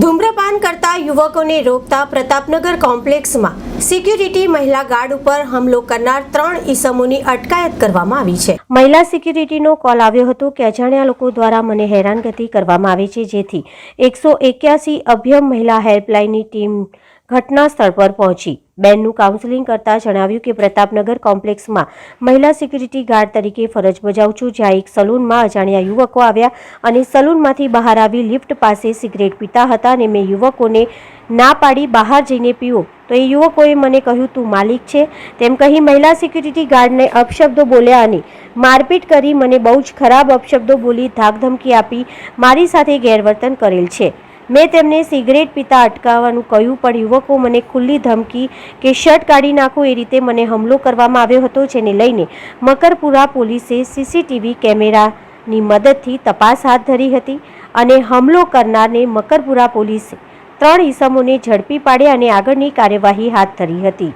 ધૂમ્રપાન કરતા યુવકોને રોકતા પ્રતાપનગર કોમ્પ્લેક્સમાં સિક્યુરિટી મહિલા ગાર્ડ ઉપર હુમલો કરનાર ત્રણ ઈસમોની અટકાયત કરવામાં આવી છે. મહિલા સિક્યુરિટીનો કોલ આવ્યો હતો કે અજાણ્યા લોકો દ્વારા મને હેરાનગતિ કરવામાં આવે છે, જેથી એકસો એક્યાસી અભ્યમ મહિલા હેલ્પલાઇનની ટીમ ઘટના સ્થળ પર પહોંચી. બેનનું કાઉન્સેલિંગ કરતા જણાવ્યું કે પ્રતાપનગર કોમ્પ્લેક્સમાં મહિલા સિક્યુરિટી ગાર્ડ તરીકે ફરજ બજાવું છું, જ્યાં એક સલૂનમાં અજાણ્યા યુવકો આવ્યા અને સલૂનમાંથી બહાર આવી લિફ્ટ પાસે સિગરેટ પીતા હતા અને મેં યુવકોને ના પાડી બહાર જઈને પીવો. તો એ યુવકોએ મને કહ્યું, તું માલિક છે. તેમ કહી મહિલા સિક્યુરિટી ગાર્ડને અપશબ્દો બોલ્યા અને મારપીટ કરી મને બહુ જ ખરાબ અપશબ્દો બોલી ધાકધમકી આપી, મારી સાથે ગેરવર્તન કરેલ છે. મેં તેમને સિગરેટ પીતા અટકાવવાનું કહ્યું, પણ યુવકો મને ખુલ્લી ધમકી કે શર્ટ કાઢી નાખો એ રીતે મને હુમલો કરવામાં આવ્યો હતો, જેને લઈને મકરપુરા પોલીસે સીસીટીવી કેમેરાની મદદથી તપાસ હાથ ધરી હતી અને હુમલો કરનારને મકરપુરા પોલીસે ત્રણ ઈસમોને ઝડપી પાડ્યા અને આગળની કાર્યવાહી હાથ ધરી હતી.